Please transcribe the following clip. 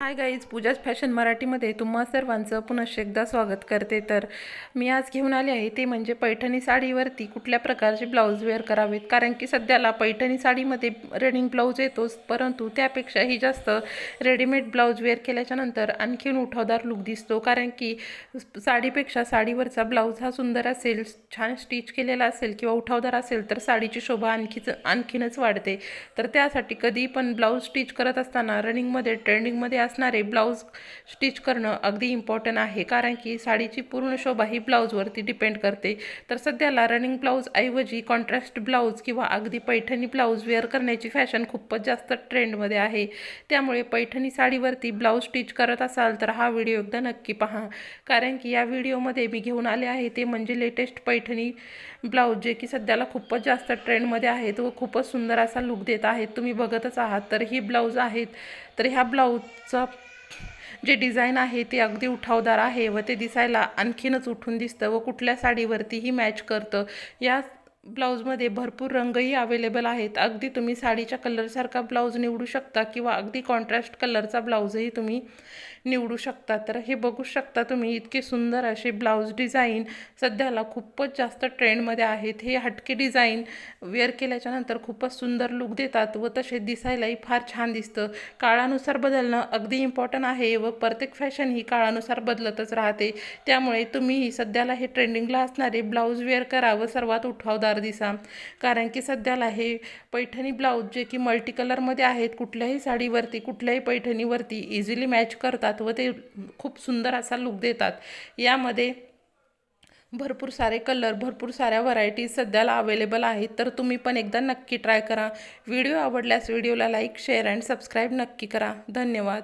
Hi guys पूजाच fashion मराठीमध्ये तुम्हा सर्वांचं पुन्हा एकदा स्वागत करते. तर मी आज घेऊन आले आहे ते म्हणजे पैठणी साडीवरती कुठल्या प्रकारचे ब्लाऊज वेअर करावेत? कारण की सध्याला पैठणी साडीमध्ये रनिंग ब्लाऊज येतोच परंतु त्यापेक्षाही जास्त रेडीमेड ब्लाऊज वेअर केल्याच्यानंतर आणखीन उठावदार लुक दिसतो. कारण की साडीपेक्षा साडीवरचा ब्लाऊज हा सुंदर असेल छान स्टिच केलेला असेल किंवा उठावदार असेल तर साडीची शोभा आणखीच आणखीनच वाढते. तर त्यासाठी कधी पण ब्लाऊज स्टिच करत असताना रनिंगमध्ये ट्रेंडिंगमध्ये असणारे ब्लाऊज स्टिच करणं अगदी इम्पॉर्टंट आहे. कारण की साडीची पूर्ण शोभा ही ब्लाऊजवरती डिपेंड करते. तर सध्याला रनिंग ब्लाऊजऐवजी कॉन्ट्रास्ट ब्लाऊज किंवा अगदी पैठणी ब्लाऊज वेअर करण्याची फॅशन खूपच जास्त ट्रेंडमध्ये आहे. त्यामुळे पैठणी साडीवरती ब्लाऊज स्टिच करत असाल तर हा व्हिडिओ एकदा नक्की पहा. कारण की या व्हिडिओमध्ये मी घेऊन आले आहे ते म्हणजे लेटेस्ट पैठणी ब्लाऊज जे की सध्याला खूपच जास्त ट्रेंडमध्ये आहेत व खूपच सुंदर असा लुक देत आहेत. तुम्ही बघतच आहात. तर ही ब्लाऊज आहेत. तर ह्या ब्लाऊजचा जे डिझाईन आहे ते अगदी उठावदार आहे व ते दिसायला आणखीनच उठून दिसतं व कुठल्या साडीवरतीही मॅच करतं. या ब्लाऊजमध्ये भरपूर रंगही अवेलेबल आहेत. अगदी तुम्ही साडीच्या कलरसारखा ब्लाऊज निवडू शकता किंवा अगदी कॉन्ट्रास्ट कलरचा ब्लाऊजही तुम्ही निवडू शकता. तर हे बघू शकता तुम्ही इतके सुंदर असे ब्लाऊज डिझाईन सध्याला खूपच जास्त ट्रेंडमध्ये आहेत. हे हटके डिझाईन वेअर केल्याच्यानंतर खूपच सुंदर लुक देतात व तसे दिसायलाही फार छान दिसतं. काळानुसार बदलणं अगदी इम्पॉर्टंट आहे व प्रत्येक फॅशन ही काळानुसार बदलतच राहते. त्यामुळे तुम्हीही सध्याला हे ट्रेंडिंगला असणारे ब्लाऊज वेअर करा व सर्वात उठावदार दिसा. कारण की सध्याला हे पैठणी ब्लाऊज जे की मल्टी कलरमध्ये आहेत कुठल्याही साडीवरती कुठल्याही पैठणीवरती इझिली मॅच करतात व ते खूप सुंदर असा लुक देतात. यामध्ये भरपूर सारे कलर भरपूर साऱ्या व्हरायटीज सध्याला अवेलेबल आहेत. तर तुम्ही पण एकदा नक्की ट्राय करा. व्हिडिओ आवडल्यास व्हिडिओला लाईक शेअर अँड सबस्क्राईब नक्की करा. धन्यवाद.